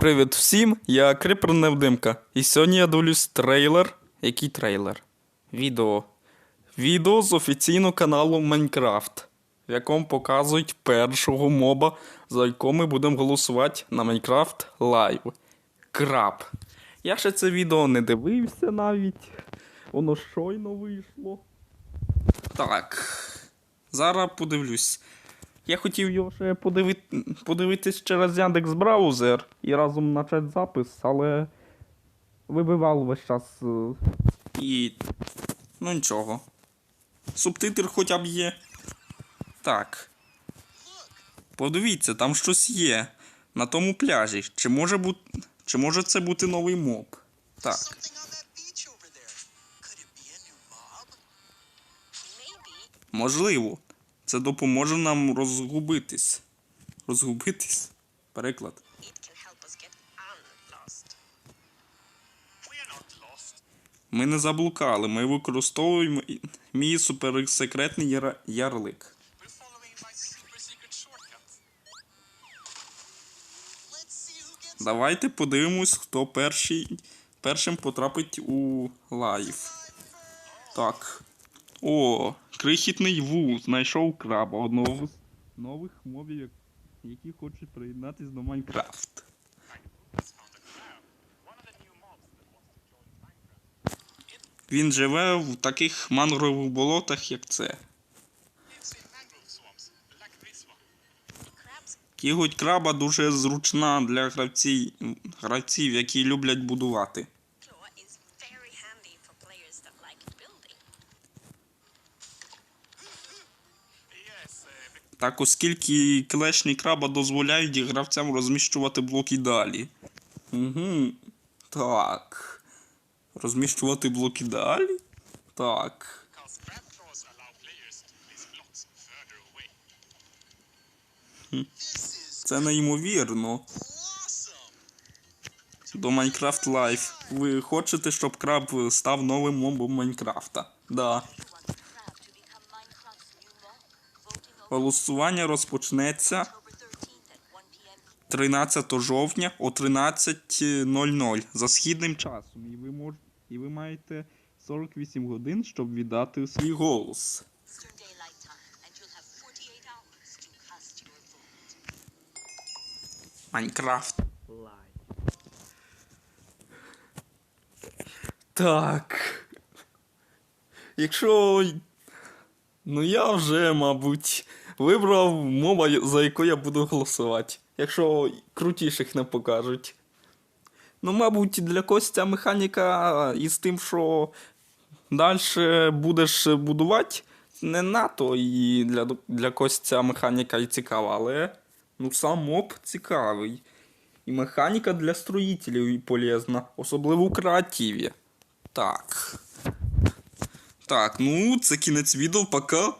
Привіт всім, я Крипер Невдимка. І сьогодні я дивлюсь трейлер. Який трейлер? Відео. Відео з офіційного каналу Майнкрафт, в якому показують першого моба, за якого ми будемо голосувати на Майнкрафт Лайв. Краб. Я ще це відео не дивився навіть. Воно щойно вийшло. Так. Зараз подивлюсь. Я хотів його ще подивит... подивитись через Яндекс браузер і разом почати запис, але вибивав весь час. е, І. Ну нічого. Субтитр хоча б є. Так. Подивіться, там щось є. На тому пляжі. Чи може бути. Чи може це бути новий моб? Так. Можливо. Це допоможе нам розгубитись. Розгубитись? Переклад. Ми не заблукали, ми використовуємо мій суперсекретний ярлик. Давайте подивимось, хто перший, першим потрапить у лайв. Так. О, крихітний Ву знайшов краба, одного з нових мобів, які хочуть приєднатись до Майнкрафт. Він живе в таких мангрових болотах, як це. Кіготь краба дуже зручна для гравців, гравців, які люблять будувати. Так, оскільки клешні краба дозволяють гравцям розміщувати блоки далі. Угу. Так. Розміщувати блоки далі? Так. Це неймовірно. До Minecraft Live. Ви хочете, щоб краб став новим мобом Майнкрафта? Да. Голосування розпочнеться 13th at 1 p.m. 13 жовтня о 13.00 за східним часом. І ви мож... і ви маєте 48 годин, щоб віддати свій голос. Eastern Daylight Time, and you'll have 48 hours to cast your vote. Майнкрафт Так. Якщо. Ну я вже, мабуть, вибрав моба, за яку я буду голосувати. Якщо крутіших не покажуть. Ну, мабуть, для когось ця механіка із тим, що далі будеш будувати, не НАТО і для, для когось ця механіка і цікава, але ну, сам моб цікавий. І механіка для строїтелів полезна, особливо у креативі. Так. Так, ну, це кінець відео, пока.